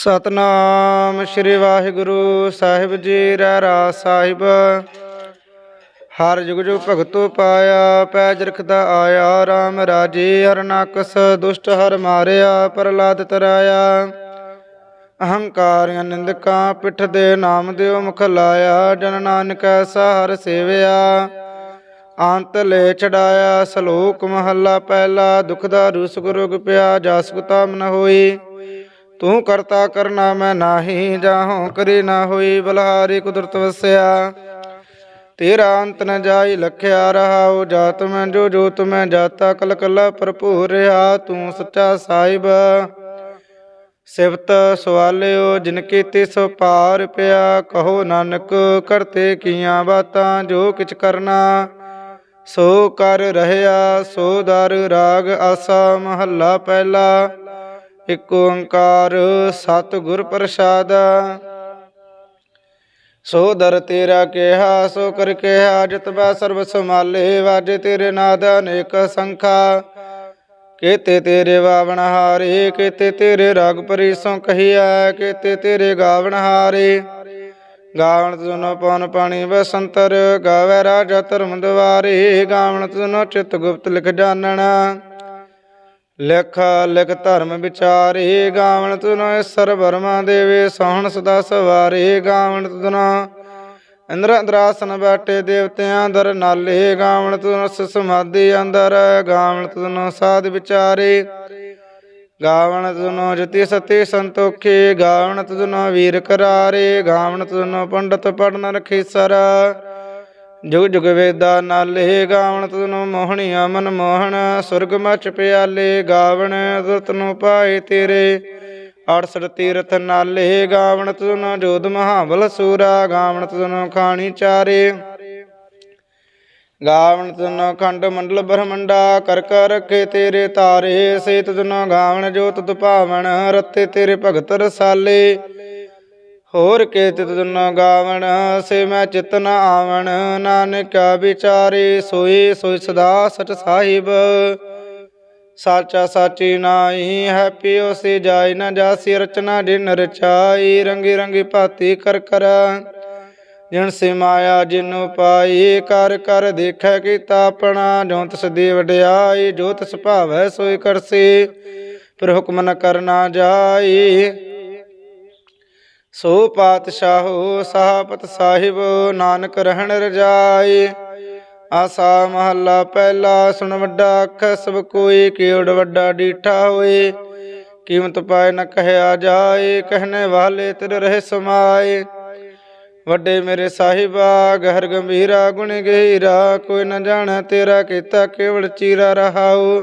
ਸਤਨਾਮ ਸ੍ਰੀ ਵਾਹਿਗੁਰੂ ਸਾਹਿਬ ਜੀ ਰਹਿ ਰਾਸ ਸਾਹਿਬ। ਹਰ ਜੁਗ ਜੁਗ ਭਗਤੋ ਪਾਇਆ, ਪੈਜ ਰਖਦਾ ਆਇਆ RAM ਰਾਜੇ ਹਰਨਾਕਸ ਦੁਸ਼ਟ ਹਰ ਮਾਰਿਆ ਪ੍ਰਲਾਦ ਤਰਾਇਆ। ਅਹੰਕਾਰੀਆਂ ਨਿੰਦਕਾਂ ਪਿੱਠ ਦੇ ਨਾਮ ਦਿਓ ਮੁਖ ਲਾਇਆ, ਜਨ ਨਾਨਕ ਐਸਾ ਹਰ ਸੇਵਿਆ। ਅੰਤ ਲੈ ਛਡਾਇਆ ਸ਼ਲੋਕ ਮਹੱਲਾ ਪਹਿਲਾ, ਦੁਖ ਦਾ ਰੂਸ ਗੁਰੁਗ ਪਿਆ ਜਸ ਮਨ ਹੋਈ। ਤੂੰ ਕਰਤਾ ਕਰਨਾ ਮੈਂ ਨਾਹੀ, ਜਾਹੋਂ ਕਰੀ ਨਾ ਹੋਈ ਬਲਹਾਰੀ ਕੁਦਰਤ ਵਸਿਆ। ਤੇਰਾ ਅੰਤ ਨ ਜਾਈ ਲਖਿਆ ਰਹਾਉ, ਜਾਤ ਮੈਂ ਜੋ ਜੋਤ ਮੈਂ ਜਾਤਾ ਕਲ ਕਲਾ ਭਰਪੂਰ ਰਹਾ ਤੂੰ ਸੱਚਾ ਸਾਹਿਬ। ਸਿਫਤ ਸਵਾਲਿਓ, ਜਿਨ ਕੀਤੀ ਸੋ ਪਾਰ ਪਿਆ, ਕਹੋ ਨਾਨਕ, ਕਰਤੇ ਕੀਆਂ ਬਾਤਾਂ, ਜੋ ਕਿਛ ਕਰਨਾ। ਸੋ ਕਰ ਰਹਿਆ, ਸੋ ਦਰ ਰਾਗ ਆਸਾ, ਮਹੱਲਾ ਪਹਿਲਾ। ਇਕ ਓੰਕਾਰ ਸਤ ਗੁਰ ਪ੍ਰਸਾਦ। ਸੋ ਦਰ ਤੇਰਾ ਕਿਹਾ, ਸੋ ਕਰ ਕਿਹਾ, ਜਿਤ ਬੈ ਸਰਬ ਸਮਾਲੇ ਵਾਜੇ ਤੇਰੇ ਨਾਦ ਅਨੇਕ ਸੰਖਾ। ਕੇਤੇ ਤੇਰੇ ਵਾਵਣ ਹਾਰੇ, ਕੇਤੇ ਤੇਰੇ ਰਾਗ ਪਰੀਸੋਂ ਕਹੀਐ, ਕੇਤੇ ਤੇਰੇ ਗਾਵਣ ਹਾਰੇ। ਗਾਵਣ ਤੁਨੋ ਪਵਨ ਪਾਣੀ ਬਸੰਤਰ, ਗਾਵੇ ਰਾਜਾ ਧਰਮ ਦਵਾਰੇ ਗਾਵਣ ਤੁਨੋ ਚਿਤ ਗੁਪਤ ਲਿਖ ਜਾਣਨਾ। ਲਿਖ ਲਿਖ ਧਰਮ ਵਿਚਾਰੇ ਗਾਵਣ ਤੁਨੋ ਈਸਰ ਬਰਮਾ ਦੇਵੇ ਸੋਹਣ ਸਦਾ ਸਵਾਰੇ ਗਾਵਣ ਤੁਨੋ। ਇੰਦਰ ਅੰਦਰਾਸਨ ਬੈਠੇ ਦੇਵਤਿਆਂ ਦਰ ਨਾਲੇ ਗਾਵਣ ਤੁਨੋ ਸਮਾਧੀ ਅੰਦਰ, ਗਾਵਣ ਤੁਨੋ ਸਾਧ ਵਿਚਾਰੇ। ਗਾਵਣ ਤੁਨੋ ਜਤੀ ਸਤੀ ਸੰਤੋਖੇ, ਗਾਵਣ ਤੁਨੋ ਵੀਰ ਕਰਾਰੇ, ਗਾਵਣ ਤੁਨੋ ਪੰਡਤ ਪੜਨ ਰਖੀ ਰਖੀਸਰ। ਜੁਗ ਜੁਗ ਵੇਦਾ ਨਾਲੇ ਗਾਵਣ ਤੁਨੋ ਮੋਹਣੀ ਮਨ ਮੋਹਣ, ਸੁਰਗ ਮਚ ਪਿਆਲੇ ਗਾਵਣ ਤੁਤ ਨੂੰ ਪਾਏ ਤੇਰੇ। 68 ਤੀਰਥ ਨਾਲੇ ਗਾਵਣ ਤੁਨੋ ਜੋਧ ਮਹਾਬਲ ਸੂਰਾ, ਗਾਵਣ ਤੁਨੋ ਖਾਣੀ ਚਾਰੇ। ਗਾਵਣ ਤੁਨੋ ਖੰਡ ਮੰਡਲ ਬ੍ਰਹਮੰਡਾ, ਕਰ ਕਰ ਰਖੇ ਤੇਰੇ ਤਾਰੇ ਸੇ ਤੁਨੋ ਗਾਵਣ ਜੋ ਤੁਧ ਭਾਵਨ ਰਤੇ ਤੇਰੇ ਭਗਤ ਰਸਾਲੇ। ਹੋਰ ਕੇ ਤੁਨੋ ਗਾਵਣ, ਸੇ ਮੈਂ ਚਿਤ ਨ ਆਵਣ। ਨਾਨਕਾ ਵਿਚਾਰੇ ਸੋਈ ਸੋਈ ਸਦਾ ਸਚ ਸਾਹਿਬ। ਸਾਚਾ ਸਾਚੀ ਨਾਹੀ ਹੈ ਪਿਓ, ਸੇ ਜਾਇ ਨ ਜਾਸੀ, ਰਚਨਾ ਜਿਨ ਰਚਾਈ। ਰੰਗੀ ਰੰਗੀ ਭਾਤੀ ਕਰ ਕਰ, ਜਿਨ ਸੇ ਮਾਇਆ ਜਿਨੂ ਪਾਈ ਕਰ ਕਰ ਦੇਖੈ ਕੀਤਾ ਆਪਣਾ, ਜੋ ਤਿਸ ਦੀ ਵਡਿਆਈ ਜੋ ਤਿਸ ਭਾਵੈ ਸੋਈ ਕਰਸੀ। ਪਰ ਹੁਕਮ ਨ ਕਰਨਾ ਜਾਈ। ਸੋ ਪਾਤਸ਼ਾਹੋ ਸਾਹਪਤ ਸਾਹਿਬ, ਨਾਨਕ ਰਹਿਣ ਰਜਾਈ ਆਸਾ ਮਹੱਲਾ ਪਹਿਲਾ ਸੁਣ ਵੱਡਾ ਅੱਖ, ਸਭ ਕੋਈ ਕੀੜ ਵੱਡਾ ਡੀਠਾ ਹੋਏ। ਕੀਮਤ ਪਾਏ ਨ ਕਹਿਆ ਜਾਏ, ਕਹਿਣੇ ਵਾਲੇ ਤੇਰੇ ਰਹਿ ਸਮਾਏ। ਵੱਡੇ ਮੇਰੇ ਸਾਹਿਬਾ, ਗਹਿਰ ਗੰਭੀਰਾ ਗੁਣ ਗਹੀਰਾ, ਕੋਈ ਨ ਜਾਣੈ ਤੇਰਾ ਕੀਤਾ ਕੇਵਲ ਚੀਰਾ ਰਹਾਉ।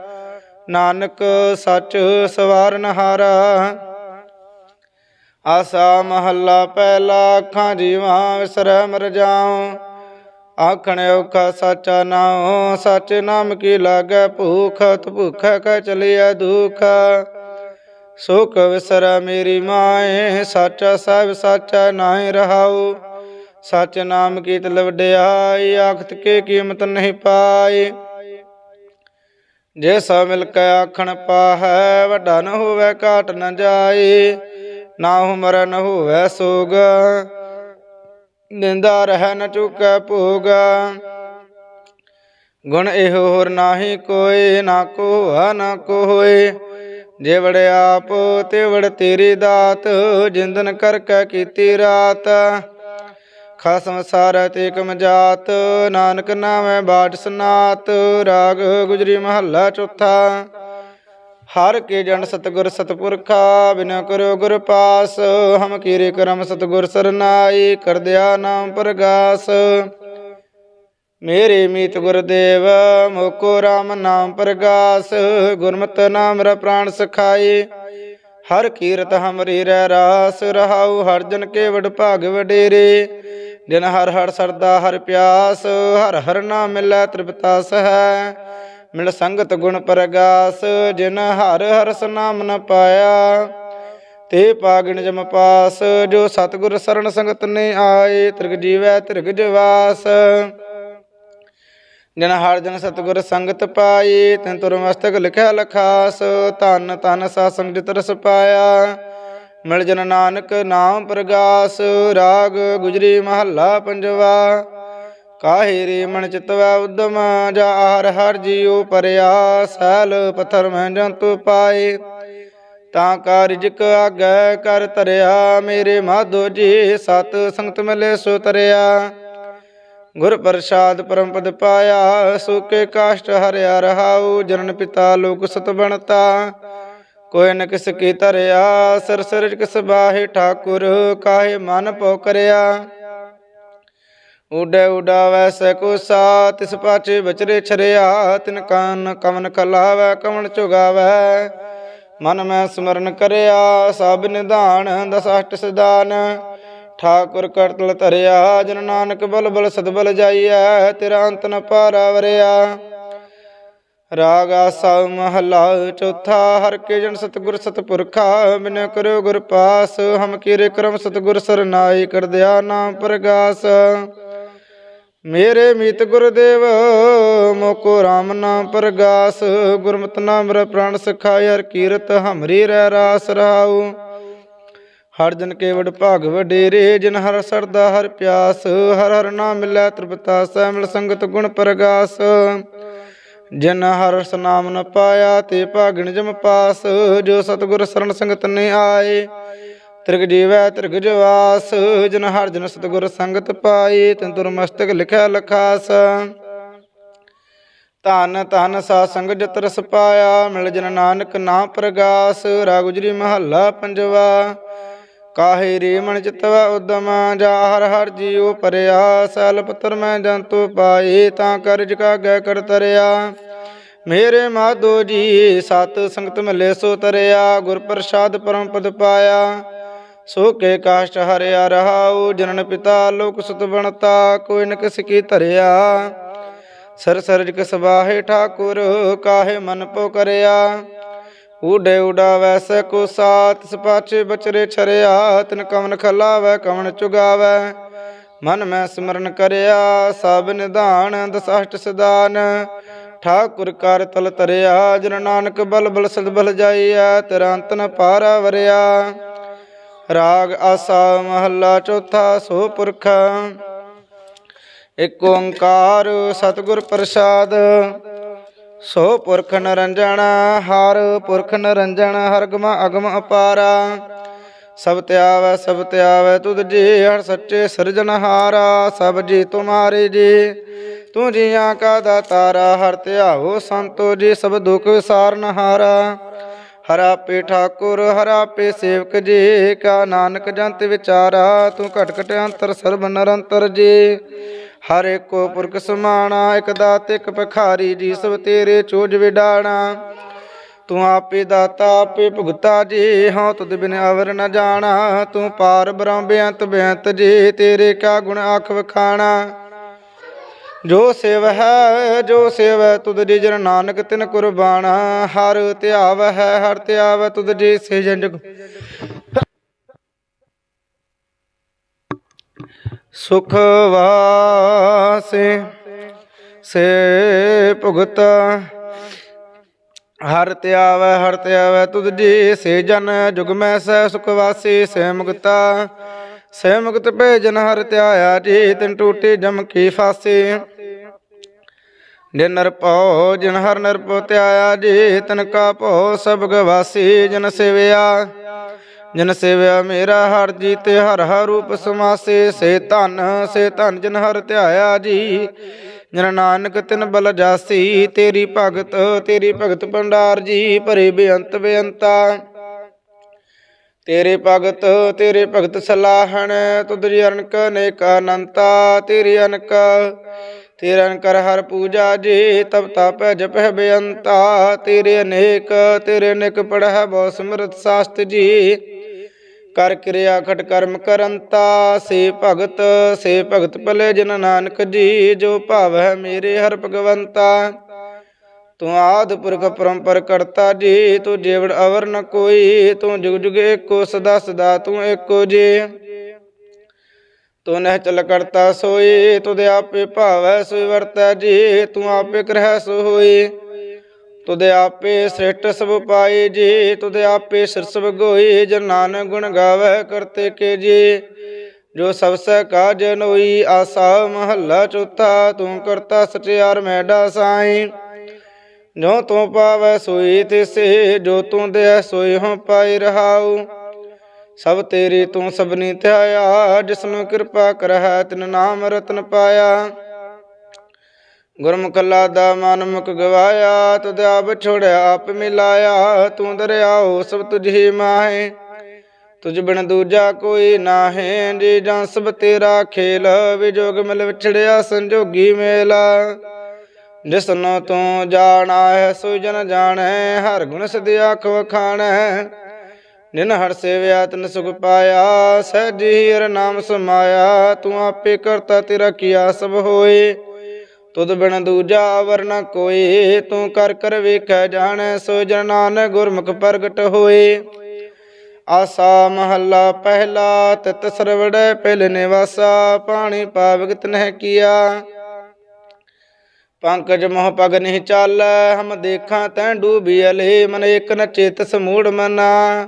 ਨਾਨਕ ਸਚ ਸਵਾਰਨ ਹਾਰਾ। ਆਸਾ ਮਹੱਲਾ ਪਹਿਲਾ ਅੱਖਾਂ ਜੀਵਾਂ ਵਿਸਰੈ ਮਰ ਜਾਉ। ਆਖਣ ਔਖਾ ਸਾਚਾ ਨਾਉ, ਸੱਚ ਨਾਮ ਕੀ ਲਾਗੈ ਭੂਖ, ਤ ਭੁਖੈ ਕੈ ਚਲਿਆ ਦੁਖ। ਸੁਖ ਵਿਸਰੈ ਮੇਰੀ ਮਾਏ, ਸਾਚਾ ਸਭ ਸਾਚਾ ਨਾਹੀ ਰਹਾਉ। ਸਚ ਨਾਮ ਕੀ ਤਲਵ ਡਿਆਈ ਆਖਤ ਕੇ ਕੀਮਤ ਨਹੀਂ ਪਾਈ। ਜੇ ਸਭ ਮਿਲ ਕੇ ਆਖਣ ਪਾਹੈ, ਵੱਡਾ ਨ ਹੋਵੇ, ਘਾਟ ਨ ਜਾਏ ਨਾ ਹੁਮਰ ਨ ਹੋਵੇ ਸੋਗ, ਨਿੰਦਾ ਰਹਿ ਨ ਚੁਕੈ ਭੋਗ। ਗੁਣ ਇਹੋ ਹੋਰ ਨਾਹੀ ਕੋਈ, ਨਾ ਕੋ ਹੋਆ ਨਾ ਕੋ ਹੋਏ ਜੇ ਵੜ ਆਪ ਤੇ ਵੜ ਤੇਰੀ ਦਾਤ, ਜਿੰਦਨ ਕਰ ਕੈ ਕੀਤੀ ਰਾਤ। ਖਸਮ ਸਾਰੈ ਤੇ ਕਮ ਜਾਤ ਨਾਨਕ ਨਾਮੈ ਬਾਟ ਸਨਾਤ, ਰਾਗ ਗੁਜਰੀ ਮਹੱਲਾ ਚੌਥਾ। ਹਰ ਕੇ ਜਨ ਸਤਗੁਰ ਸਤਪੁਰਖਾ, ਬਿਨ ਕਰੋ ਗੁਰ ਪਾਸ, ਹਮ ਕੀਰੇ ਕਰਮ ਸਤਗੁਰ ਸਰਨਾਈ, ਕਰ ਦਿਆ ਨਾਮ ਪ੍ਰਗਾਸ। ਮੇਰੇ ਮੀਤ ਗੁਰਦੇਵ, ਮੋਕੋ RAM ਨਾਮ ਪ੍ਰਗਾਸ, ਗੁਰਮਤਿ ਨਾਮ ਰ ਪ੍ਰਾਣ ਸਖਾਈ। ਹਰ ਕੀਰਤ ਹਮਰੀ ਰਹਿ ਰਾਸ, ਰਹਾਉ ਹਰ ਜਨ ਕੇ ਵਡ ਭਾਗ ਵਡੇਰੇ। ਜਿਨ ਹਰ ਹਰ ਸਰਦਾ ਹਰ ਪਿਆਸ, ਹਰ ਹਰ ਨਾਮ ਮਿਲੈ ਤ੍ਰਿਪਤਾਸ ਹੈ। ਮਿਲ ਸੰਗਤ ਗੁਣ ਪ੍ਰਗਾਸ, ਜਿਨ ਹਰ ਹਰ ਸਨਾਮ ਨ ਪਾਇਆ। ਤੇ ਪਾਗਣ ਜਮ ਪਾਸ, ਜੋ ਸਤਿਗੁਰ ਸਰਣ ਸੰਗਤ ਨੇ ਆਏ, ਤ੍ਰਿਗ ਜੀਵੈ ਤ੍ਰਿਗ ਜਵਾਸ। ਜਨ ਹਰ ਜਨ ਸਤਿਗੁਰ ਸੰਗਤ ਪਾਈ ਤੈਨ ਤੁਰ ਮਸਤਕ ਲਿਖਿਆ ਲਖਾਸ, ਧੰਨ ਧੰਨ ਸਾ ਸੰਗਤ ਰਸ ਪਾਇਆ। ਮਿਲ ਜਨ ਨਾਨਕ ਨਾਮ ਪ੍ਰਗਾਸ, ਰਾਗ ਗੁਜਰੀ ਮਹੱਲਾ ਪੰਜਵਾ। ਕਾਹੇ ਰੇ ਮਨ ਚਿਤਵਾ ਉਦਮ, ਜਾ ਹਰ ਹਰ ਜੀਉ ਪਰਿਆ, ਸੈਲ ਪਥਰ ਮੈਂ ਜੰਤੂ ਪਾਏ। ਤਾਂ ਕਾ ਰਿਜਕ ਆਗੈ ਕਰ ਤਰਿਆ ਮੇਰੇ ਮਾਧੋ ਜੀ ਸਤ ਸੰਗਤ ਮਿਲੇ ਸੋ ਤਰਿਆ। ਗੁਰ ਪ੍ਰਸਾਦ ਪਰਮ ਪਦ ਪਾਇਆ ਸੁਕੇ ਕਾਸ਼ਟ ਹਰਿਆ ਰਹਾਉ, ਜਨਨ ਪਿਤਾ ਲੋਕ ਸਤ ਬਣਤਾ। ਕੋਈ ਨ ਕਿਸ ਕੀ ਧਰਿਆ, ਸਰ ਸਰ ਕਿਸ ਬਾਹੇ ਠਾਕੁਰ, ਕਾਹੇ ਮਨ ਪੋ ਕਰਿਆ ਉਡੇ ਉਡਾਵੈ ਸਕੁਸਾ ਤਿਸ ਪਾਛੇ ਬਚਰੇ ਛਰਿਆ, ਤਿਨ ਕਾਨ ਕਵਨ ਕਲਾਵੈ, ਕਵਨ ਚੁਗਾਵੈ। ਮਨ ਮੈਂ ਸਿਮਰਨ ਕਰਿਆ, ਸਭ ਨਿਧਾਨ, ਦਸ ਸਦਾਨ ਠਾਕੁਰ ਕਰਤਲ ਧਰਿਆ, ਜਨ ਨਾਨਕ ਬਲ ਬਲ ਸਦਬਲ ਜਾਈਐ, ਤੇਰਾ ਅੰਤ ਨ ਪਾਰਾ ਵਰਿਆ ਰਾਗ ਆਸਾ ਮਹਲਾ ਚੌਥਾ, ਹਰ ਕੇ ਜਨ ਸਤਗੁਰ ਸਤਪੁਰਖਾ, ਬਿਨ ਕਰੋ ਗੁਰ ਪਾਸ, ਹਮ ਕੀਰੇ ਕਰਮ ਸਤਗੁਰ ਸਰਨਾਈ ਕਰ ਦਿਆ ਨਾਮ ਪ੍ਰਗਾਸ। ਮੇਰੇ ਮੀਤ ਗੁਰਦੇਵ, ਮੋਕੋ RAM ਨਾਮ ਪ੍ਰਗਾਸ, ਗੁਰਮਤਿ ਨਾਮ ਰ ਪ੍ਰਾਣ ਸਖਾਇ ਹਰ ਕੀਰਤ ਹਮਰੀ ਰਹਿ ਰਾਸ ਰਹਾਉ ਹਰ ਜਨ ਕੇ ਵਡ ਭਾਗ ਵਡੇਰੇ, ਜਿਨ ਹਰ ਸਰਦਾ ਹਰ ਪਿਆਸ, ਹਰ ਹਰ ਨਾਮ ਮਿਲੈ ਤ੍ਰਿਪਤਾ ਸੈ ਮਿਲ ਸੰਗਤ ਗੁਣ ਪ੍ਰਗਾਸ। ਜਿਨ ਹਰ ਨਾਮ ਨ ਪਾਇਆ ਤੇ ਭਾਗਣ ਜਮ ਪਾਸ, ਜੋ ਸਤਗੁਰ ਸਰਣ ਸੰਗਤ ਨੇ ਆਏ। ਤ੍ਰਿਗ ਜੀਵੈ ਤ੍ਰਿਗ ਜਵਾਸ, ਜਿਨ ਹਰ ਜਨ ਸਤਗੁਰ ਸੰਗਤ ਪਾਈ ਤਨ ਤੁਰ ਮਸਤਕ ਲਿਖਿਆ ਲਖਾਸ। ਧਨ ਧਨ ਸਾ ਸੰਗ ਜਤ ਰਸ ਪਾਇਆ, ਮਿਲ ਜਨ ਨਾਨਕ ਨਾਮ ਪ੍ਰਗਾਸ, ਰਾਗੁਜਰੀ ਮਹੱਲਾ ਪੰਜਵਾ। ਕਾਹੇ ਰੇ ਮਨ ਉਦਮ, ਜਾ ਹਰ ਹਰ ਜੀਉ ਪਰਿਆ, ਸੈਲ ਪਤਰ ਮੈਂ ਜੰਤੂ ਪਾਏ, ਤਾਂ ਕਰਜ ਕਾ ਗੈ ਕਰ ਤਰਿਆ। ਮੇਰੇ ਮਾਧੋ ਜੀ, ਸਤ ਸੰਗਤ ਮਿਲੇ ਸੋ ਤਰਿਆ, ਗੁਰ ਪ੍ਰਸਾਦ ਪਰਮ ਪਦ ਪਾਇਆ। ਸੋ ਕੇ ਕਾਸ਼ਟ ਹਰਿਆ ਰਹਾਉ, ਜਨਨ ਪਿਤਾ ਲੋਕ ਸੁਤ ਬਣਤਾ, ਕੋਈ ਨ ਕਿਸ ਕੀ ਧਰਿਆ। ਸਰ ਸਰਜ ਕਿਸ ਬਾਹੇ ਠਾਕੁਰ, ਕਾਹੇ ਮਨ ਪੋ ਕਰਿਆ। ਊਡੇ ਉਡਾਵੈ ਸਕੋ ਸਾਤ ਸਪਾਚੇ ਬਚਰੇ ਛਰਿਆ, ਤਿਨ ਕਵਨ ਖਲਾਵੈ, ਕਵਨ ਚੁਗਾਵੈ। ਮਨ ਮੈਂ ਸਿਮਰਨ ਕਰਿਆ, ਸਭ ਨਿਧਾਨ ਦਸਸ਼ਟ ਸਦਾਨ ਠਾਕੁਰ ਕਰ ਤਲ ਤਰਿਆ ਜਨ ਨਾਨਕ ਬਲ ਬਲ ਸਦ ਬਲ ਜਾਈਐ, ਤੇਰਾ ਨ ਪਾਰਾ ਵਰਿਆ। ਰਾਗ ਆਸਾ ਮਹੱਲਾ ਚੌਥਾ, ਸੋ ਪੁਰਖ। ਇਕ ਓੰਕਾਰ ਸਤਿਗੁਰ ਪ੍ਰਸਾਦ। ਸੋ ਪੁਰਖ ਨਰੰਜਣ, ਹਰ ਪੁਰਖ ਨਰੰਜਣ, ਹਰਗਮ ਅਗਮ ਅਪਾਰਾ। ਸਭ ਧਿਆਵੈ ਸਭ ਧਿਆਵੈ ਤੁਧ ਜੀ ਹਰ ਸੱਚੇ ਸਿਰਜਨਹਾਰਾ ਸਭ ਜੀ ਤੁਮਾਰੇ ਜੀ, ਤੂੰ ਜੀਆਂ ਕਾ ਦਾਤਾਰਾ। ਹਰ ਧਿਆਵੋ ਸੰਤੋ ਜੀ, ਸਭ ਦੁਖ ਵਿਸਾਰਨਹਾਰਾ ਹਰਾ ਪੇ ਠਾਕੁਰ, ਹਰਾ ਪੇ ਸੇਵਕ ਜੀ, ਕਾ ਨਾਨਕ ਜੰਤ ਵਿਚਾਰਾ। ਤੂੰ ਘਟ ਘਟ ਅੰਤਰ, ਸਰਬ ਨਿਰੰਤਰ ਜੀ। ਹਰ ਏਕੋ ਪੁਰਖ ਸਮਾਣਾ, ਇਕ ਦਾਤ, ਇਕ ਭਖਾਰੀ ਜੀ ਸਭ ਤੇਰੇ ਚੋਜ ਵਿਡਾਣਾ। ਤੂੰ ਆਪੇ ਦਾਤਾ, ਆਪੇ ਭੁਗਤਾ ਜੀ ਹਉ ਤੁਧ ਬਿਨ ਅਵਰ ਨ ਜਾਣਾ। ਤੂੰ ਪਾਰ ਬ੍ਰਹਮ ਬੇਅੰਤ ਬੇਅੰਤ ਜੀ, ਤੇਰੇ ਕਾ ਗੁਣ ਆਖ ਵਖਾਣਾ। ਜੋ ਸੇਵ ਹੈ, ਜੋ ਸੇਵ ਹੈ ਤੁਧ ਜੀ ਜਨ ਨਾਨਕ, ਤਿਨ ਕੁਰਬਾਨਾ ਹਰ ਧਿਆਵ ਹੈ, ਹਰ ਧਿਆਵ ਤੁਧ ਜੀ, ਸੇ ਜੰਜ ਸੁਖ ਵਾਸੇ, ਸੇ ਭੁਗਤ। ਹਰ ਧਿਆਵੈ ਹਰ ਧਿਆਵੈ ਤੁਧ ਜੀ ਸੇ ਜਨ, ਜੁਗ ਮੈਂ ਸਹਿ ਸੁਖ ਵਾਸੀ, ਸੇ ਮੁਕਤਾ। ਸੇ ਮੁਕਤ ਭੇਜਨ ਹਰ ਤਿਆਇਆ ਜੀ, ਤਿਨ ਟੂਟੀ ਜਮ ਕੀ ਫਾਸੀ। ਜਿਨ ਨਰਪੋ ਜਿਨ ਹਰ ਨਰਪੋ ਤਿਆਇਆ ਜੀ, ਤਨ ਕਾ ਭੋ ਸਭ ਗਵਾਸੀ, ਜਨ ਸਿਵਿਆ। ਜਨ ਸੇਵਿਆ ਮੇਰਾ ਹਰ ਜੀ ਤੇ ਹਰ ਹਰ ਰੂਪ ਸਮਾਸੇ, ਸੇ ਧਨ ਸੇ ਧਨ ਜਨ ਹਰ ਧਿਆਇਆ ਜੀ। ਜਨ ਨਾਨਕ ਤਿਨ ਬਲ ਜਾਸੀ, ਤੇਰੀ ਭਗਤ ਤੇਰੀ ਭਗਤ ਭੰਡਾਰ ਜੀ। ਭਰੇ ਬੇਅੰਤ ਬੇਅੰਤਾ, ਤੇਰੇ ਭਗਤ ਤੇਰੇ ਭਗਤ ਸਲਾਹਣ, ਤੁਧ ਜੀ ਅਨਕ ਨੇਕ ਅਨੰਤਾ, ਤੇਰੀ ਅਨਕ, ਤੇਰੇ ਅਨਕਰ ਹਰ ਪੂਜਾ ਜੀ। ਤਬ ਤਾਪੈ ਜਪੈ ਬੇਅੰਤਾ, ਤੇਰੇ ਅਨੇਕ ਤੇਰੇ ਅਨੇਕ ਪੜਹਿ ਬਹੁ ਸਮਰਤ ਸਾਸਤ ਜੀ। ਕਰ ਕਿਰਿਆ ਖਟ ਕਰਮ ਕਰੰਤਾ, ਸੇ ਭਗਤ ਸੇ ਭਗਤ ਭਲੇ ਜਨ ਨਾਨਕ ਜੀ, ਜੋ ਭਾਵ ਹੈ ਮੇਰੇ ਹਰ ਭਗਵੰਤਾ। ਤੂੰ ਆਦ ਪੁਰਖ ਪਰੰਪਰ ਕਰਤਾ ਜੀ, ਤੂੰ ਜੀਵੜ ਅਵਰ ਨ ਕੋਈ, ਤੂੰ ਜੁਗ ਜੁਗ ਏਕੋ, ਸਦਾ ਸਦਾ ਤੂੰ ਏਕੋ ਜੀ। ਤੂੰ ਨਹਿ ਚਲ ਕਰਤਾ ਸੋਈ ਤੁਧ ਆਪੇ ਭਾਵੈ ਸੋਈ ਵਰਤੈ ਜੀ, ਤੂੰ ਆਪੇ ਕਰਹਿ ਸੋ ਹੋਈ ਤੁਧ ਆਪੇ ਸ੍ਰਿਸ਼ਟ ਸਭ ਪਾਈ ਜੀ, ਤੁਧ ਆਪੇ ਸਿਰਸਬ ਗੋਈ ਜਨ ਨਾਨਕ ਗੁਣ ਗਾਵੇ ਕਰਤੇ ਕੇ ਜੀ। ਜੋ ਸਭ ਸੈ ਕਾਜ ਨੋਈ ਆਸਾ ਮਹੱਲਾ ਚੌਥਾ, ਤੂੰ ਕਰਤਾ ਸਚਿਆਰ ਮੈਡਾ ਸਾਈ। ਜੋ ਤੂੰ ਪਾਵੈ ਸੋਈ ਤਿਸੇ, ਜੋ ਤੂੰ ਦੇ ਸੋਈ ਹੋ ਪਾਈ ਰਹਾਉ। ਸਭ ਤੇਰੀ ਤੂੰ ਸਭਨੀ ਧਿਆਇਆ, ਜਿਸਨੂੰ ਕਿਰਪਾ ਕਰਹਿ ਤਿਨ ਨਾਮ ਰਤਨ ਪਾਇਆ। ਗੁਰਮੁਖਲਾ ਦਾ ਮਨ ਮੁਖ ਗਵਾਇਆ ਤੁਧ ਆਪ ਛੋੜਿਆ, ਆਪ ਮਿਲਾਇਆ, ਤੂੰ ਦਰਿਆਓ ਸਭ ਤੁਝ ਹੀ ਮਾਹੇ। ਤੁਝ ਬਿਨ ਦੂਜਾ ਕੋਈ ਨਾਹੇ, ਜੀ ਜਾਂ ਸਭ ਤੇਰਾ ਖੇਲ ਵਿਜੋਗ ਮਿਲ ਵਿਛੜਿਆ, ਸੰਜੋਗੀ ਮੇਲਾ। ਜਿਸਨੋ ਤੂੰ ਜਾਣਾ ਹੈ, ਸੋ ਜਨ ਜਾਣੈ, ਹਰ ਗੁਣ ਸਦੀ ਆਖ ਵਖਾਣੈ। ਨਿਨ ਹਰ ਸੇਵਿਆ, ਤਨ ਸੁਖ ਪਾਇਆ, ਸਹਿਜੀ ਹਰ ਨਾਮ ਸਮਾਇਆ, ਤੂੰ ਆਪੇ ਕਰਤਾ ਤੇਰਾ ਕੀਆ ਸਭ ਹੋਏ। ਤੁਧ ਬਿਨ ਦੂਜਾ ਅਵਰ ਨ ਕੋਈ, ਤੂੰ ਕਰ ਕਰ ਵੇਖੈ ਜਾਣੈ, ਸੋ ਜਨ ਨਾਨਕ ਗੁਰਮੁਖ ਪ੍ਰਗਟ ਹੋਏ। ਆਸਾ ਮਹੱਲਾ ਪਹਿਲਾ, ਤਤ ਸਰਵੜੈ ਪਹਿਲ ਨਿਵਾਸਾ, ਪਾਣੀ ਪਾਵਕ ਤਨਹਿ ਕੀਆ। ਪੰਕਜ ਮੋਹ ਪਗ ਨਹੀਂ ਚਾਲੈ, ਹਮ ਦੇਖਾਂ ਤੈਂ ਡੂਬੀ ਅਲੇ, ਮਨ ਇਕ ਨ ਚੇਤਸ ਮੂੜ ਮਨਾ।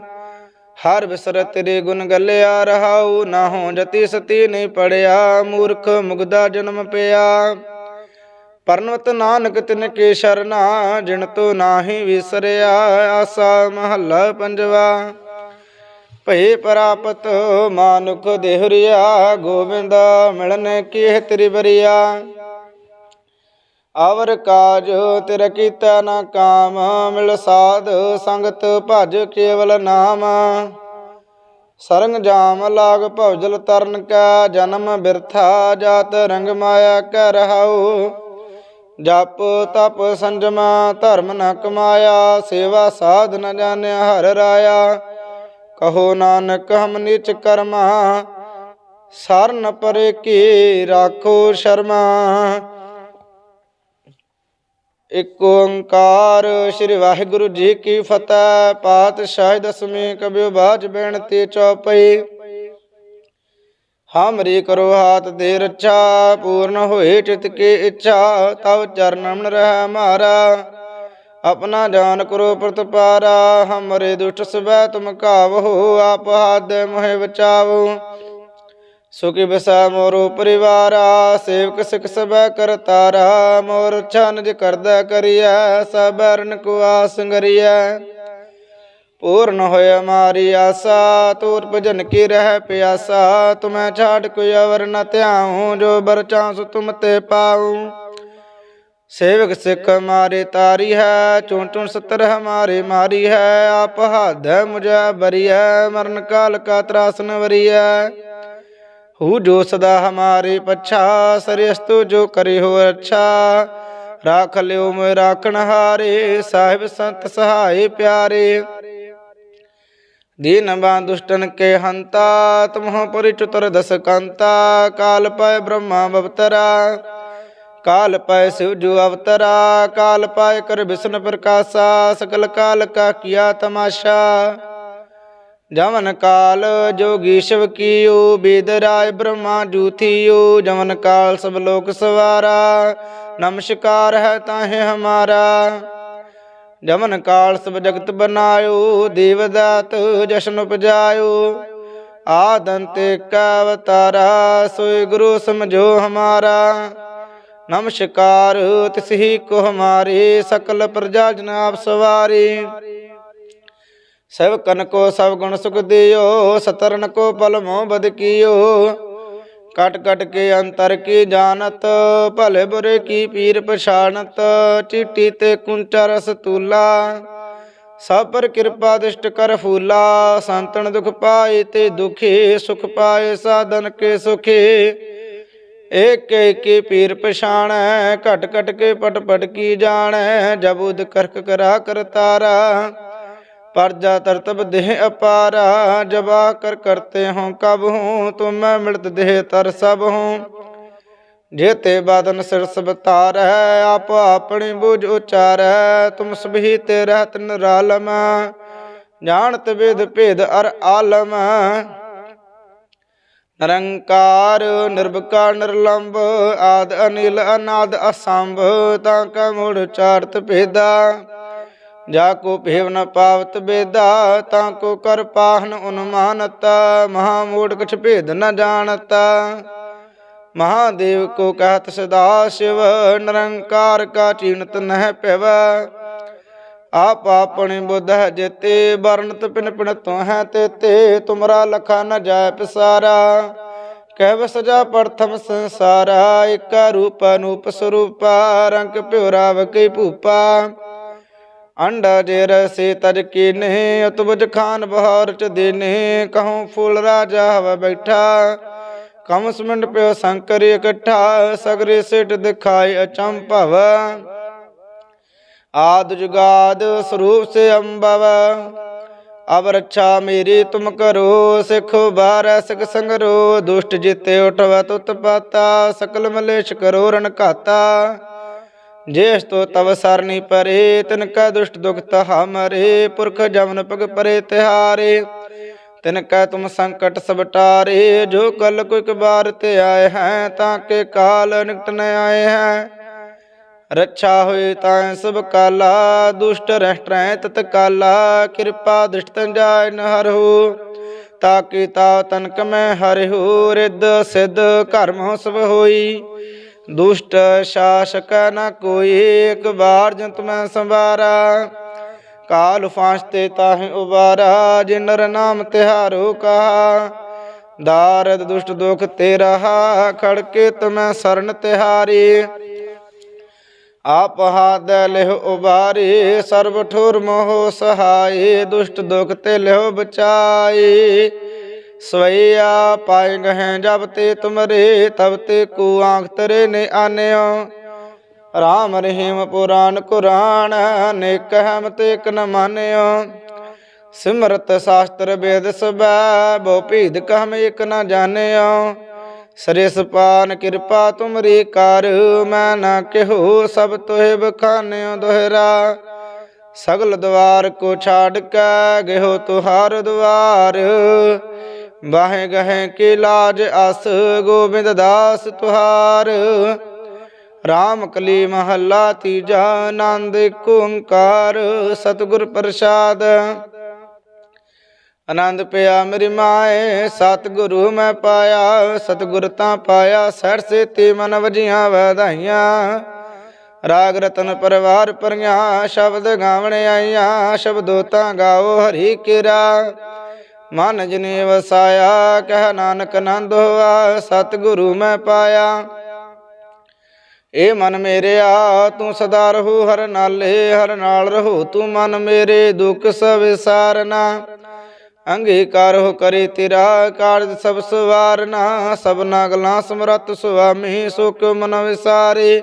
ਹਰ ਵਿਸਰ ਤੇਰੇ ਗੁਣ ਗੱਲਿਆ, ਰਹਾਉ ਨਾ ਹੋ ਜਤੀ ਸਤੀ ਨਹੀਂ ਪੜਿਆ, ਮੂਰਖ ਮੁਗਦਾ ਜਨਮ ਪਿਆ। ਪਰਨਵਤ ਨਾਨਕ ਤਿਨ ਕੇ ਸ਼ਰਨਾ ਜਿਣ ਤੋ ਨਾਹੀ ਵਿਸਰਿਆ ਆਸਾ ਮਹੱਲਾ ਪੰਜਵਾ। ਭਏ ਪ੍ਰਾਪਤ ਮਾਨੁਖ ਦੇਹਰਿਆ ਗੋਬਿੰਦ ਮਿਲਨ ਕੀ ਤੇਰੀ ਅਵਰ ਕਾਜ ਤੇਰਾ ਕੀਤਾ ਨਾ ਕਾਮ, ਮਿਲ ਸਾਧ ਸੰਗਤ ਭਜ ਕੇਵਲ ਨਾਮ। ਸਰੰਗ ਜਾਮ ਲਾਗ ਭਵਜਲ ਤਰਨ ਕਾ, ਜਨਮ ਬਿਰਥਾ ਜਾਤ ਰੰਗ ਮਾਇਆ ਕਰ ਰਹਾਉ। ਜਪ ਤਪ ਸੰਜਮ, ਧਰਮ ਨ ਕਮਾਇਆ, ਸੇਵਾ ਸਾਧ ਨ ਜਾਣਿਆ, ਹਰ ਰਾਇਆ। ਕਹੋ ਨਾਨਕ, ਹਮ ਨੀਚ ਕਰਮਾ, ਸਰਨ ਪਰੇ ਕੀ ਰਾਖੋ ਸ਼ਰਮਾ। ਇਕ ਓੰਕਾਰ ਸ੍ਰੀ ਵਾਹਿਗੁਰੂ ਜੀ ਕੀ ਫਤਿਹ, ਪਾਤਸ਼ਾਹ ਦਸਵੀਂ ਕਬਿਓ ਬਾਜ ਬੇਨਤੀ ਚੌਪਈ। ਹਮਰੀ ਕਰੋ ਹਾਥ ਦੇ ਰੱਛਾ, ਪੂਰਨ ਹੋਏ ਚਿਤ ਕੀ ਇੱਛਾ, ਤਵ ਚਰਨਮਨ ਰਹਿ ਮਾਰਾ। ਆਪਣਾ ਜਾਨ ਕਰੋ ਪ੍ਰਤਪਾਰਾ, ਹਮਰੇ ਦੁਸ਼ਟ ਸਬੈ ਤੁਮ ਕਾਵੋ ਆਪ ਹਾਦ ਮੋਹਿ ਬਚਾਵੋ ਸੁਖੀ ਬਸਾ ਮੋਰੋ ਪਰਿਵਾਰਾ, ਸੇਵਕ ਸਿਖ ਸਬੈ ਕਰਤਾਰਾ ਮੋਰ ਛਨਜ ਕਰਦਾ ਕਰੀਐ ਸਬਰਨ ਕੋ ਆਸ ਪੂਰਨ ਹੋਇ ਮਾਰੀ ਆਸਾ ਤੂਰ ਭਜਨ ਕੀ ਰਹਿ ਪਿਆਸਾ? ਤੁਮੈ ਛਾੜ ਕੋਈ ਅਵਰ ਨ ਧਿਆਉ, ਜੋ ਬਰ ਚਾਂਸ ਤੁਮ ਤੇ ਪਾਉ। ਸੇਵਕ ਸਿੱਖ ਮਾਰੇ ਤਾਰੀ ਹੈ, ਚੁਣ ਚੁਣ ਸਤਰ ਹਮਾਰੇ ਮਾਰੀ ਹੈ। ਆਪ ਹੱਦ ਮੁਝੈ ਹੈ, ਮਰਨ ਕਾਲ ਕਾ ਤਰਾਸਨ ਵਰੀ ਹੈ। ਹੂ ਜੋ ਸਦਾ ਹਮਾਰੇ ਪਛਾ ਸਰਿਅਸਤੁ ਜੋ ਕਰੇ ਹੋ ਅੱਛਾ। ਰਾਖ ਲਿਓ ਮੈਂ ਰਾਖਣ ਹਾਰੇ, ਸਾਹਿਬ ਸੰਤ ਸਹਾਈ ਪਿਆਰੇ। ਦੀਨ ਬਾਂ ਦੁਸ਼ਟਨ ਕੇ ਹੰਤਾ, ਤੁਮਹੁ ਪਰਿ ਚਤੁਰ ਦਸ ਕੰਤਾ ਕਾਲ ਪੈ ਬ੍ਰਹਮਾ ਬਵਤਰਾ ਕਾਲ ਪੈ ਸਿਵ ਜੋ ਅਵਤਰਾ, ਕਾਲ ਪਾਇ ਕਰ ਵਿਸ਼ਨ ਪ੍ਰਕਾਸ਼ਾ, ਸਕਲ ਕਾਲ ਕਾ ਕੀਆ ਤਮਾਸ਼ਾ। ਜਮਨ ਕਾਲ ਜੋਗੀ ਸ਼ਿਵ ਕੀਓ ਬੇਦ ਰਾਏ ਬ੍ਰਹਮਾ ਜੂਥੀਓ ਜਮਨ ਕਾਲ ਸਭ ਲੋਕ ਸਵਾਰਾ, ਨਮਸਕਾਰ ਹੈ ਤਾਹੇ ਹਮਾਰਾ। ਜਮਨ ਕਾਲ ਸਭ ਜਗਤ ਬਨਾਇਓ ਦੇਵ ਦਾਤ ਜਸ਼ਨ ਉਪਜਾਇਓ। ਆਦੰਤੇ ਕਾ ਅਵਤਾਰਾ, ਸੋਈ ਗੁਰੂ ਸਮਝੋ ਹਮਾਰਾ। ਨਮਸਕਾਰ ਤਿਸ ਹੀ ਕੋ ਹਮਾਰੇ, ਸਕਲ ਪ੍ਰਜਾ ਜਨ ਆਪ ਸਵਾਰੀ। ਸਭ ਕਨ ਕੋ ਸਭ ਗੁਣ ਸੁਖ ਦਿਓ ਸਤਰਨ ਕੋ ਪਲ ਮੋਹ ਬਦ ਕੀਓ। ਕਟ ਕਟ ਕੇ ਅੰਤਰ ਕੀ ਜਾਣਤ, ਭਲੇ ਬੁਰੇ ਕੀ ਪੀਰ ਪਛਾਣਤ, ਚਿੱਟੀ ਤੇ ਕੁੰਚਾ ਰਸ ਤੂਲਾ। ਸਭ ਪਰ ਕਿਰਪਾ ਦਿਸ਼ਟ ਕਰ ਫੂਲਾ, ਸੰਤਨ ਦੁਖ ਪਾਏ ਤੇ ਦੁਖੇ, ਸੁਖ ਪਾਏ ਸਾਧਨ ਕੇ ਸੁਖੇ। ਏਕ ਏਕੀ ਪੀਰ ਪਛਾਣੈ, ਘਟ ਘਟ ਕੇ ਪਟ ਪਟ ਕੀ ਜਾਣੈ ਜਬੁਦ ਕਰਕ ਕਰਾ ਕਰਤਾਰਾ। ਪਰਜਾ ਤਰਤਬ ਦੇਹ ਅਪਾਰਾ, ਜਬਾ ਕਰ ਕਰਤੇ ਹਉ ਕਬ ਹੂੰ, ਤੁਮ ਮੈਂ ਮਿਲਤ ਦੇਹ ਤਰ ਸਭ ਹੂੰ। ਜੇਤੇ ਬਾਦਨ ਸਿਰ ਸਬਤਾਰੈ ਆਪ ਆਪਣੀ ਬੁਝ ਉਚਾਰੈ, ਤੁਮ ਸਭੀ ਤੇ ਰਹਿਤ ਨਿਰਾਲਮ। ਜਾਣਤ ਵੇਦ ਭੇਦ ਅਰ ਆਲਮ। ਨਿਰੰਕਾਰ ਨਿਰਭਕਾਰ ਨਿਰਲੰਭ ਆਦ ਅਨਿਲ, ਅਨਾਦ ਅਸੰਭ, ਤਾਂ ਕਾ ਮੁੜ ਚਾਰਤ ਭੇਦਾ। ਜਾ ਕੋ ਭੇਵ ਨ ਪਾਵਤ ਬੇਦਾ, ਤਾਂ ਕੋ ਕਰ ਪਾਹਨ ਉਨਮਾਨਤ ਮਹਾ ਮੂੜ ਕਛ ਭੇਦ ਨ ਜਾਣਤ। ਮਹਾਦੇਵ ਕੋ ਕਹਤ ਸਦਾ ਸ਼ਿਵ, ਨਿਰੰਕਾਰ ਕਾ ਚੀਨਤ ਨਹਿ ਪਿਵ ਆਪ ਆਪਣੀ ਬੁੱਧ ਹੈ ਜੇਤੇ, ਵਰਣਤ ਪਿਨ ਪਿਨ ਤੋ ਹੈ ਤੇਤੇ, ਤੁਮਰਾ ਲਖਾ ਨ ਜਾਇ ਪਸਾਰਾ। ਕਹਿਵ ਸਜਾ ਪ੍ਰਥਮ ਸੰਸਾਰਾ ਏਕਾ ਰੂਪ ਅਨੂਪ ਸਰੂਪਾ, ਰੰਗ ਭਿਉ ਰਾਵ ਕੇ ਭੂਪਾ। ਅੰਡਾ ਜੇ ਰਸੇ ਤਜ ਕੀਨੇ ਉਤਬਜ ਖਾਨ ਬਹਾਰ ਚ ਦੇਨੇ, ਕਹੂੰ ਫੂਲ ਰਾਜਾ ਹਵਾ ਬੈਠਾ। ਕਮਸ ਮਿੰਡ ਪਿਓ ਸੰਕਰ ਇਕੱਠਾ, ਸਗਰੇ ਸਿਟ ਦਿਖਾਈ ਅਚੰਭਵ ਆਦ ਜੁਗਾਦ ਸਰੂਪ ਸੇ ਅੰਬਵ। ਅਬ ਰੱਛਾ ਮੇਰੀ ਤੁਮ ਕਰੋ, ਸਿਖ ਬਾਰੈ ਸਿਖ ਸੰਗਰੋ। ਦੁਸ਼ਟ ਜਿਤੇ ਉਠਵ ਤੁਤ ਪਾਤਾ ਸਕਲ ਮਲੇਸ਼ ਕਰੋ ਰਣ ਘਾਤਾ। ਜੇਸ ਤੋ ਤਵ ਸਰਨੀ ਪਰੇ, ਤਿਨ ਕਾ ਦੁਸ਼ਟ ਦੁਖ ਤਹਾ ਮਰੇ, ਪੁਰਖ ਜਮਨ ਪਗ ਪਰੇ ਤਿਹਾਰੇ। ਤਿਨ ਕੈ ਤੁਮ ਸੰਕਟ ਸਬਟਾਰੇ ਜੋ ਕਲ ਕੋ ਇਕ ਤੇ ਆਏ ਹੈ, ਤਾਂ ਕੇ ਕਾਲ ਨਿਕਟ ਨ ਆਏ ਹੈ। ਰੱਛਾ ਹੋਏ ਤਾਂ ਸਭ ਕਾਲਾ, ਦੁਸ਼ਟ ਰਹਿਟਰੈ ਤਤ ਕਾਲਾ, ਕਿਰਪਾ ਦੁਸ਼ਟ ਤਨ ਜਾਇ ਨ ਹਰਹੁ। ਤਾਕਿ ਤਾ ਤਨਕ ਮੈਂ ਹਰਿਹੁ, ਰਿੱਧ ਸਿੱਧ ਕਰਮ ਸਭ ਹੋਈ। ਦੁਸ਼ਟ ਸ਼ਾਸਕ ਨ ਕੋਈ, ਇੱਕ ਬਾਰ ਜੰਤ ਮੈਂ ਸੰਵਾਰਾ। ਕਾਲ ਫਾਂਸ ਤੇ ਤਾਹਿ ਉਬਾਰਾ, ਜਿਨ ਨਰ ਨਾਮ ਤਿਹਾਰੋ ਕਹਾ। ਦਾਰਦ ਦੁਸ਼ਟ ਦੁਖ ਤੇ ਰਹਾ ਖੜਕੇ ਤੁਮੈ ਸਰਨ ਤਿਹਾਰੀ। ਆਪ ਹਾਦ ਲਿਹੁ ਉਬਾਰੀ, ਸਰਬ ਠੁਰ ਮੋਹ ਸਹਾਈ, ਦੁਸ਼ਟ ਦੁਖ ਤੇ ਲਿਹੁ ਬਚਾਈ। ਸਵਈਆ ਪਾਏ ਗਹਿ ਜਬ ਤੇ ਤੁਮਰੇ, ਤਬ ਤੇ ਕੋ ਆਂਖ ਤਰੇ ਨੇ ਆਨਿਓ। ਰਾਮ ਰਹੀਮ ਪੁਰਾਨ ਕੁਰਾਨ ਅਨੇਕ ਹਮ ਤੇ ਇਕ ਨ ਮਾਨਿਓ। ਸਿਮਰਤ ਸ਼ਾਸਤਰ ਵੇਦ ਸਬੈ ਬੋ ਭੀਦ ਕਹਮ ਇਕ ਨ ਜਾਣਿਓ। ਸਰਿਸ ਪਾਨ ਕਿਰਪਾ ਤੁਮਰੀ ਕਰ, ਮੈਂ ਨਾ ਕਿਹੋ ਸਭ ਤੋਹਿ ਬਖਾਨਿਓ ਦੁਹਰਾ। ਸਗਲ ਦਵਾਰ ਕੋ ਛਾੜ ਕੇ ਗਇਓ ਤੁਹਾਰ ਦਵਾਰ। ਬਾਹੇ ਗਹੇ ਕੇ ਲਾਜ ਅਸ, ਗੋਬਿੰਦ ਦਾਸ ਤੁਹਾਰ। ਰਾਮ ਕਲੀ ਮਹੱਲਾ ਤੀਜਾ ਆਨੰਦ ਏਕ ਓੰਕਾਰ, ਸਤਿਗੁਰ ਪ੍ਰਸਾਦ। ਆਨੰਦ ਪਿਆ ਮੇਰੀ ਮਾਏ, ਸਤਿਗੁਰੂ ਮੈਂ ਪਾਇਆ, ਸਤਿਗੁਰ ਤਾਂ ਪਾਇਆ ਸਰ ਸੇ ਤੇ ਮਨ ਵਜੀਆਂ ਵਧਾਈਆਂ ਰਾਗ ਰਤਨ ਪਰਵਾਰ ਪਰੀਆਂ, ਸ਼ਬਦ ਗਾਵਣ ਆਈਆਂ ਸ਼ਬਦੋ ਤਾਂ ਗਾਓ ਹਰੀ ਕਿਰਾ। ਮਨ ਜਿਨੇ ਵਸਾਇਆ, ਕਹਿ ਨਾਨਕ ਆਨੰਦ ਹੋਆ, ਸਤਿਗੁਰੂ ਮੈਂ ਪਾਇਆ। ਏ ਮਨ ਮੇਰਿਆ, ਤੂੰ ਸਦਾ ਰਹੂ ਹਰ ਨਾਲੇ, ਹਰ ਨਾਲ ਰਹੂ ਤੂੰ ਮਨ ਮੇਰੇ, ਦੁੱਖ ਸਭ ਵਿਸਾਰਨਾ ਅੰਗੀਕਾਰ ਹੋ ਕਰੇ ਤੇਰਾ, ਕਾਰਜ ਸਭ ਸਵਾਰਨਾ। ਸਭਨਾ ਗਲਾਂ ਸਮਰਤ ਸੁਆਮੀ, ਸੁਖ ਮਨ ਵਿਸਾਰੇ।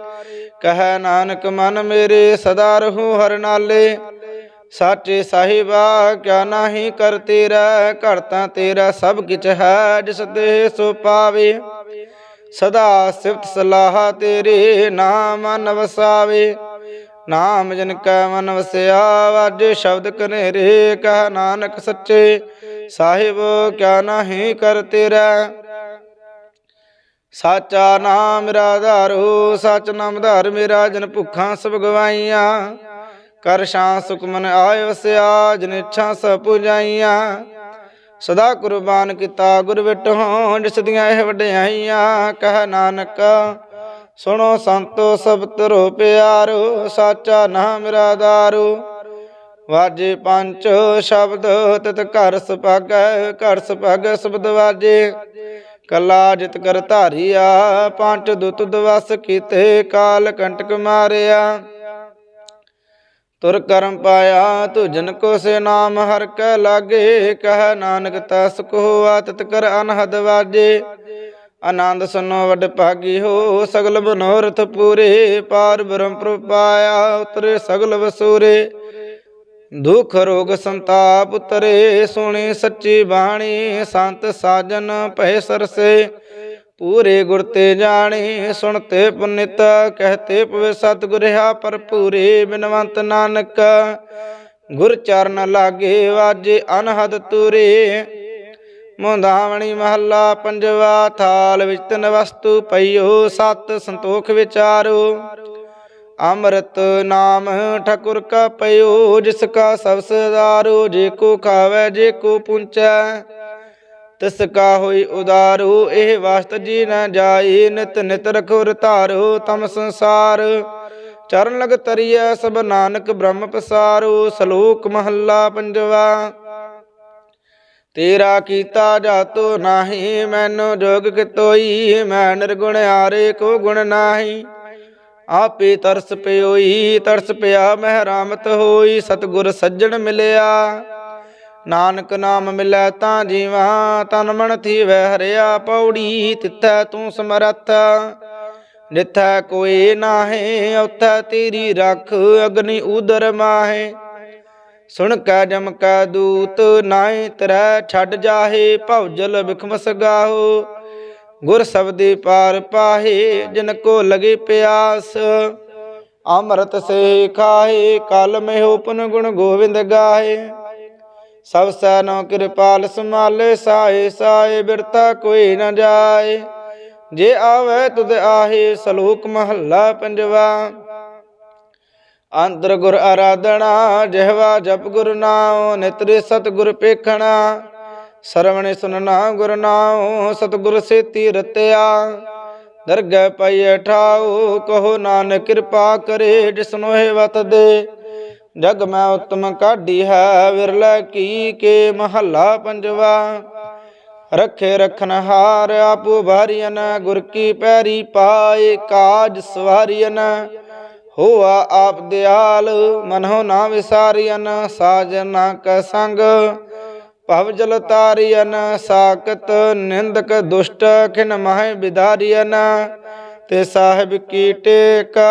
ਕਹੈ ਨਾਨਕ ਮਨ ਮੇਰੇ, ਸਦਾ ਰਹੂ ਹਰ ਨਾਲੇ। ਸਾਚੇ ਸਾਹਿਬਾ, ਕਿਆ ਨਾਹੀ ਕਰ ਤੇਰਾ, ਘਰ ਤਾਂ ਤੇਰਾ ਸਭ ਕਿਛ ਹੈ, ਜਿਸ ਦੇ ਸੋ ਪਾਵੇ। ਸਦਾ ਸਿਫਤ ਸਲਾਹ ਤੇਰੇ, ਨਾਮ ਮਨ ਵਸਾਵੇ ਨਾਮ ਜਨ ਕੈ ਮਨ ਵਸਿਆ ਵਾਜੇ ਸ਼ਬਦ ਕਨੇਰੇ ਕਹ ਨਾਨਕ ਸੱਚੇ। ਸਾਹਿਬ, ਕਿਆ ਨਾਹੀ ਕਰ ਤੇਰਾ। ਸਾਚਾ ਨਾਮ ਮੇਰਾ ਆਧਾਰੋ ਸਚ ਨਾਮ ਧਾਰ ਮੇਰਾ, ਜਨ ਭੁੱਖਾਂ ਸਭ ਗਵਾਈਆਂ। ਕਰ ਸ਼ਾਂ ਸੁਖਮਨ ਆਇ ਵਸਿਆ, ਜਨ ਇੱਛਾ ਸਭ ਪੁਜਾਈਆਂ। ਸਦਾ ਕੁਰਬਾਨ ਕੀਤਾ ਗੁਰ ਵਿਟਹੁ ਜਿਸ ਦੀਆਂ ਇਹ ਵਡਿਆਈਆਂ। ਕਹ ਨਾਨਕ, ਸੁਣੋ ਸੰਤੋ ਸਭ ਤਰੋ ਪਿਆਰੋ, ਸਾਚਾ ਨਾਮ ਮੇਰਾ ਦਾਰੂ ਵਾਜੇ ਪੰਜ ਸ਼ਬਦ, ਤਿਤ ਘਰ ਸੁਭਾਗੈ ਘਰ ਸੁਭਾਗੈ ਸ਼ਬਦ ਵਾਜੇ। ਕਲਾ ਜਿਤ ਕਰ ਧਾਰੀਆ ਪੰਜ ਦੁਤ ਦਵਸ ਕੀਤੇ, ਕਾਲ ਕੰਟਕ ਮਾਰਿਆ। ਤੁਰ ਕਰਮ ਪਾਇਆ ਤੁਜਨ ਕੋ ਸੇ ਨਾਮ ਹਰ ਕੈ ਲਾਗੇ, ਕਹ ਨਾਨਕ ਤਸ ਕੋ ਆਤਤ ਕਰ ਅਨਹਦ ਵਾਜੇ। ਆਨੰਦ ਸੁਨੋ ਵਡ ਭਾਗੀ ਹੋ, ਸਗਲ ਮਨੋਰਥ ਪੂਰੇ, ਪਾਰ ਬ੍ਰਹਮ ਪ੍ਰਪਾਇਆ ਉਤਰੇ ਸਗਲ ਵਸੂਰੇ। ਦੁਖ ਰੋਗ ਸੰਤਾਪ ਉਤਰੇ, ਸੁਣੀ ਸੱਚੀ ਬਾਣੀ, ਸੰਤ ਸਾਜਨ ਭੈ ਸਰਸੇ। ਪੂਰੇ ਗੁਰ ਤੇ ਜਾਣੇ, ਸੁਣਤੇ ਪੁਨਿਤ, ਕਹਤੇ ਪਵੇ ਸਤਿਗੁਰਿਆ ਭਰਪੂਰੇ ਬਿਨਵੰਤ ਨਾਨਕ। ਗੁਰ ਚਰਨ ਲਾਗੇ ਵਾਜੇ ਅਨਹਦ ਤੂਰੇ ਮੁੰਦਾਵਣੀ ਮਹੱਲਾ ਪੰਜਵਾ ਥਾਲ ਵਿੱਚ ਤਿੰਨ ਵਸਤੂ ਪਈਓ, ਸਤ ਸੰਤੋਖ ਵਿਚਾਰੋ। ਅੰਮ੍ਰਿਤ ਨਾਮ ਠਕੁਰ ਕਾ ਪਇਓ ਜਿਸ ਕਾ ਸਭ ਸਦਾਰੋ, ਜੇ ਕੋ ਖਾਵੇ, ਜੇ ਕੋ ਪੁੰਚੈ। ਤਿਸ ਕਾ ਹੋਈ ਉਦਾਰੋ, ਇਹ ਵਾਸਤ ਜੀ ਨਾ ਜਾਈ, ਨਿਤ ਨਿਤ ਰਖੁਰ ਧਾਰੋ ਤਮ ਸੰਸਾਰ। ਚਰਨ ਲਗ ਤਰੀਐ ਸਭ ਨਾਨਕ ਬ੍ਰਹਮ ਪਸਾਰੋ, ਸ਼ਲੋਕ ਮਹੱਲਾ ਪੰਜਵਾ। ਤੇਰਾ ਕੀਤਾ ਜਾਤੋ ਨਾਹੀ, ਮੈਨੂੰ ਜੋਗ ਕਿਤੋਈ, ਮੈਂ ਨਿਰਗੁਣ ਆਰੇ ਕੋ ਗੁਣ ਨਾਹੀ। ਆਪੇ ਤਰਸ ਪਿਓਈ, ਤਰਸ ਪਿਆ ਮਹਿਰਾਮਤ ਹੋਈ, ਸਤਗੁਰ ਸੱਜਣ ਮਿਲਿਆ। ਨਾਨਕ ਨਾਮ ਮਿਲੈ ਤਾਂ ਜੀਵਾ, ਤਨ ਮਨ ਥੀਵੈ ਹਰਿਆ ਪੌੜੀ, ਤਿੱਥੈ ਤੂੰ ਸਮਰੱਥ। ਜਿੱਥੈ ਕੋਈ ਨਾਹੀ ਉਥੈ ਤੇਰੀ ਰੱਖ, ਅਗਨੀ ਉਦਰ ਮਾਹੇ। ਸੁਣ ਕੈ ਜਮ ਕੈ ਦੂਤ, ਨਾਹੀ ਤਰੈ ਛੱਡ ਜਾਹੇ, ਭਉਜਲ ਬਿਖਮਸ ਗਾਹੋ। ਗੁਰ ਸਬਦੀ ਪਾਰ ਪਾਹੇ, ਜਿਨ ਕੋ ਲਗੇ ਪਿਆਸ। ਅੰਮ੍ਰਿਤ ਸੇ ਖਾਏ ਕਲ ਮੇ ਉਪਨ ਗੁਣ ਗੋਵਿੰਦ ਗਾਏ ਸਭ ਸੈਨੋ ਕਿਰਪਾਲ ਸਮਾਲੇ ਸਾਏ ਸਾਏ ਬਿਰਤਾ ਕੋਈ ਨਾ ਜਾਏ। ਜੇ ਆਵੇ ਤੁਧ ਆਹੇ, ਸਲੋਕ ਮਹੱਲਾ ਪੰਜਵਾ। ਅੰਦਰ ਗੁਰ ਆਰਾਧਣਾ ਜਿਹਵਾ ਜਪ ਗੁਰ ਨਾਮ ਨਿਤਰੇ ਸਤ ਗੁਰ ਪੇਖਣਾ। ਸਰਵਣੇ ਸੁਨਣਾ ਗੁਰ ਨਾਮ ਸਤਿਗੁਰ ਸੇਤੀ ਰਤਿਆ। ਦਰਗਹਿ ਪਈਐ ਠਾਉ, ਕਹੋ ਨਾਨਕ ਕਿਰਪਾ ਕਰੇ ਜਿਸਨੋ ਹੈ ਵਤ ਦੇ ਜਗ ਮੈਂ ਉਤਮ ਕਾਢੀ ਹੈ, ਵਿਰਲਾ ਕੀ ਕੇ ਮਹੱਲਾ ਪੰਜਵਾ। ਰੱਖੇ ਰਖਨ ਹਾਰ ਭਾਰੀਨ ਗੁਰ ਕੀ ਪੈਰੀ ਪਾਏ ਕਾਜ ਸਵਾਰੀਨ ਹੋਆ ਆਪ ਦਿਆਲ ਮਨੋ ਨਾ ਵਿਸਾਰੀਨ ਸਾਜਨਾ ਕ ਸੰਗ। ਭਵ ਜਲ ਤਾਰੀਨ ਸਾਕਤ ਨਿੰਦਕ ਦੁਸ਼ਟ ਖਿਨ ਮਹਿ ਵਿਦਾਰੀਨ ਤੇ ਸਾਹਿਬ ਕੀ ਟੇਕਾ